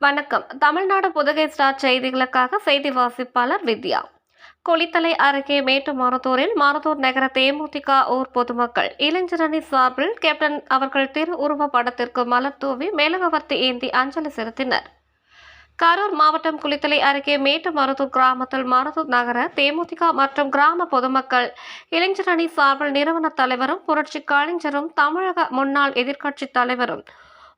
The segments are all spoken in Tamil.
வணக்கம். தமிழ்நாடு புதுகை ஸ்டார் செய்திகளுக்காக செய்தி வாசிப்பாளர் வித்யா. கொளித்தலை அருகே மேட்டுமருத்தூரில் மருத்தூர் நகர தேமுதிக ஊர் பொதுமக்கள் இளைஞரணி சார்பில் கேப்டன் அவர்கள் திரு உருவ படத்திற்கு மலர் தூவி மேலகவர்த்தி ஏந்தி அஞ்சலி செலுத்தினர். கரூர் மாவட்டம் குளித்தலை அருகே மேட்டுமருத்தூர் கிராமத்தில் மருத்தூர் நகர தேமுதிக மற்றும் கிராம பொதுமக்கள் இளைஞரணி சார்பில் நிறுவன தலைவரும் புரட்சி கலைஞரும் தமிழக முன்னாள் எதிர்க்கட்சித் தலைவரும்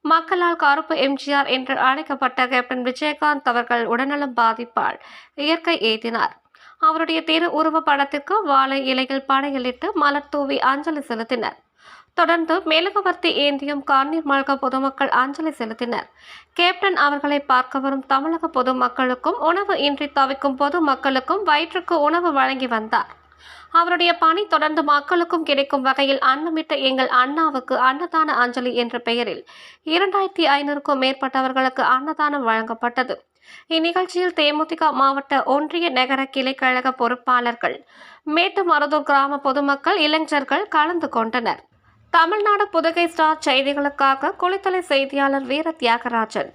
மக்களால் கருப்பு எம்ஜிஆர் என்று அழைக்கப்பட்ட கேப்டன் விஜயகாந்த் அவர்கள் உடல்நலம் பாதிப்பால் இயற்கை எய்தினார் அவருடைய திரு உருவ படத்திற்கு வாழை இலைகள் படையலிட்டு மலர் தூவி அஞ்சலி செலுத்தினர். தொடர்ந்து மேலகவர்த்தி ஏந்தியும் கார்னீர் மல்க பொதுமக்கள் அஞ்சலி செலுத்தினர். கேப்டன் அவர்களை பார்க்க வரும் தமிழக பொதுமக்களுக்கும் உணவு இன்றி தவிக்கும் பொதுமக்களுக்கும் வயிற்றுக்கு உணவு வழங்கி வந்தார். அவருடைய பணி தொடர்ந்து மக்களுக்கும் கிடைக்கும் வகையில் அன்னமிட்ட எங்கள் அண்ணாவுக்கு அன்னதான அஞ்சலி என்ற பெயரில் இரண்டாயிரத்தி ஐநூறுக்கும் மேற்பட்டவர்களுக்கு அன்னதானம் வழங்கப்பட்டது. இந்நிகழ்ச்சியில் தேமுதிக மாவட்ட ஒன்றிய நகர கிளை கழக பொறுப்பாளர்கள் மேட்டுமருதூர் கிராம பொதுமக்கள் இளைஞர்கள் கலந்து கொண்டனர். தமிழ்நாடு புதுகை ஸ்டார் செய்திகளுக்காக குளித்தலை செய்தியாளர் வீர தியாகராஜன்